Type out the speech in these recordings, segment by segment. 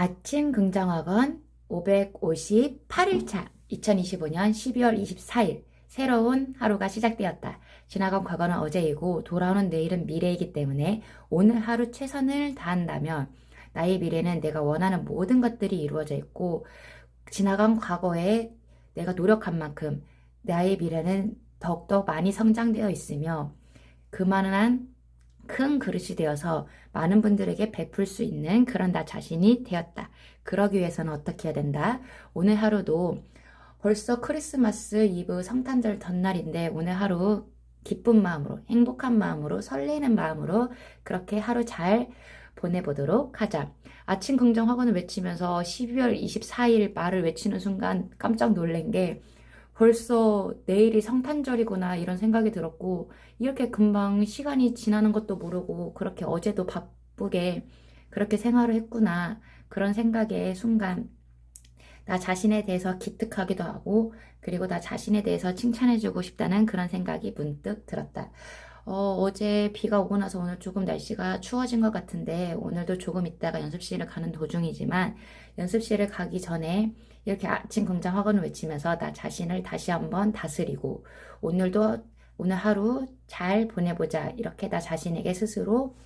아침 긍정학원 558일차 2025년 12월 24일 새로운 하루가 시작되었다. 지나간 과거는 어제이고 돌아오는 내일은 미래이기 때문에 오늘 하루 최선을 다한다면 나의 미래는 내가 원하는 모든 것들이 이루어져 있고 지나간 과거에 내가 노력한 만큼 나의 미래는 더욱더 많이 성장되어 있으며 그만한 큰 그릇이 되어서 많은 분들에게 베풀 수 있는 그런 나 자신이 되었다. 그러기 위해서는 어떻게 해야 된다? 오늘 하루도 벌써 크리스마스 이브 성탄절 전날인데 오늘 하루 기쁜 마음으로, 행복한 마음으로, 설레는 마음으로 그렇게 하루 잘 보내보도록 하자. 아침 긍정 학원을 외치면서 12월 24일 말을 외치는 순간 깜짝 놀란 게 벌써 내일이 성탄절이구나 이런 생각이 들었고 이렇게 금방 시간이 지나는 것도 모르고 그렇게 어제도 바쁘게 그렇게 생활을 했구나 그런 생각에 순간 나 자신에 대해서 기특하기도 하고 그리고 나 자신에 대해서 칭찬해주고 싶다는 그런 생각이 문득 들었다. 어, 어제 비가 오고 나서 오늘 조금 날씨가 추워진 것 같은데 오늘도 조금 있다가 연습실을 가는 도중이지만 연습실을 가기 전에 이렇게 아침 긍정 학원을 외치면서 나 자신을 다시 한번 다스리고 오늘도 오늘 하루 잘 보내보자 이렇게 나 자신에게 스스로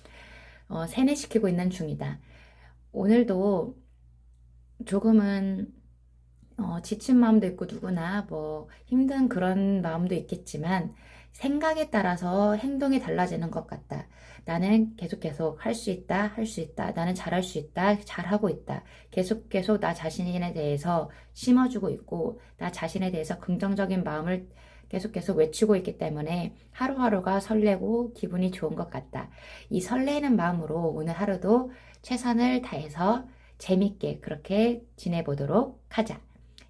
어, 세뇌시키고 있는 중이다. 오늘도 조금은 어, 지친 마음도 있고 누구나 뭐 힘든 그런 마음도 있겠지만 생각에 따라서 행동이 달라지는 것 같다. 나는 계속 계속 할 수 있다, 할 수 있다. 나는 잘할 수 있다, 잘하고 있다. 계속 계속 나 자신에 대해서 심어주고 있고, 나 자신에 대해서 긍정적인 마음을 계속 계속 외치고 있기 때문에 하루하루가 설레고 기분이 좋은 것 같다. 이 설레는 마음으로 오늘 하루도 최선을 다해서 재밌게 그렇게 지내보도록 하자.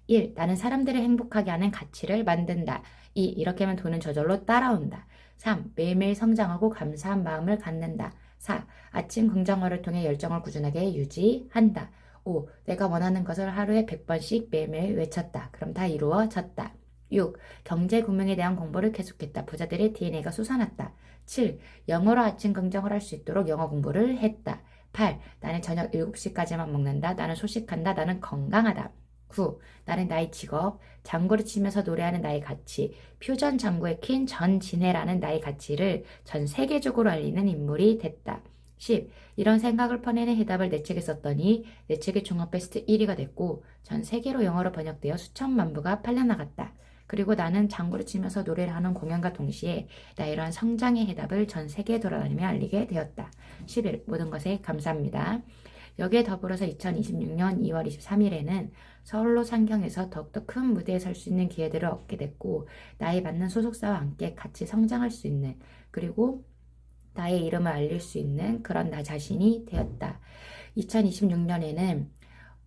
1. 나는 사람들을 행복하게 하는 가치를 만든다. 2. 이렇게 하면 돈은 저절로 따라온다. 3. 매일매일 성장하고 감사한 마음을 갖는다. 4. 아침 긍정어를 통해 열정을 꾸준하게 유지한다. 5. 내가 원하는 것을 하루에 100번씩 매일매일 외쳤다. 그럼 다 이루어졌다. 6. 경제 금융에 대한 공부를 계속했다. 부자들의 DNA가 솟아났다. 7. 영어로 아침 긍정을 할 수 있도록 영어 공부를 했다. 8. 나는 저녁 7시까지만 먹는다. 나는 소식한다. 나는 건강하다. 9. 나는 나의 직업, 장구를 치면서 노래하는 나의 가치, 퓨전 장구의 퀸 전진해라는 나의 가치를 전 세계적으로 알리는 인물이 됐다. 10. 이런 생각을 퍼내는 해답을 내 책에 썼더니 내 책의 종합 베스트 1위가 됐고 전 세계로 영어로 번역되어 수천만 부가 팔려나갔다. 그리고 나는 장구를 치면서 노래를 하는 공연과 동시에 나 이러한 성장의 해답을 전 세계에 돌아다니며 알리게 되었다. 11. 모든 것에 감사합니다. 여기에 더불어서 2026년 2월 23일에는 서울로 상경에서 더욱더 큰 무대에 설 수 있는 기회들을 얻게 됐고 나에 맞는 소속사와 함께 같이 성장할 수 있는 그리고 나의 이름을 알릴 수 있는 그런 나 자신이 되었다. 2026년에는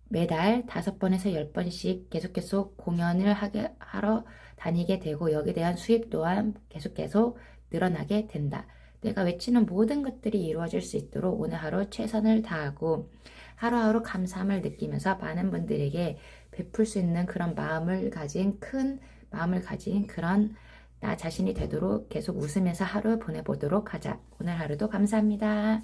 매달 다섯 번에서 열 번씩 계속 계속 공연을 하게, 하러 다니게 되고 여기에 대한 수입 또한 계속 계속 늘어나게 된다. 내가 외치는 모든 것들이 이루어질 수 있도록 오늘 하루 최선을 다하고 하루하루 감사함을 느끼면서 많은 분들에게 베풀 수 있는 그런 마음을 가진 큰 마음을 가진 그런 나 자신이 되도록 계속 웃으면서 하루 보내보도록 하자. 오늘 하루도 감사합니다.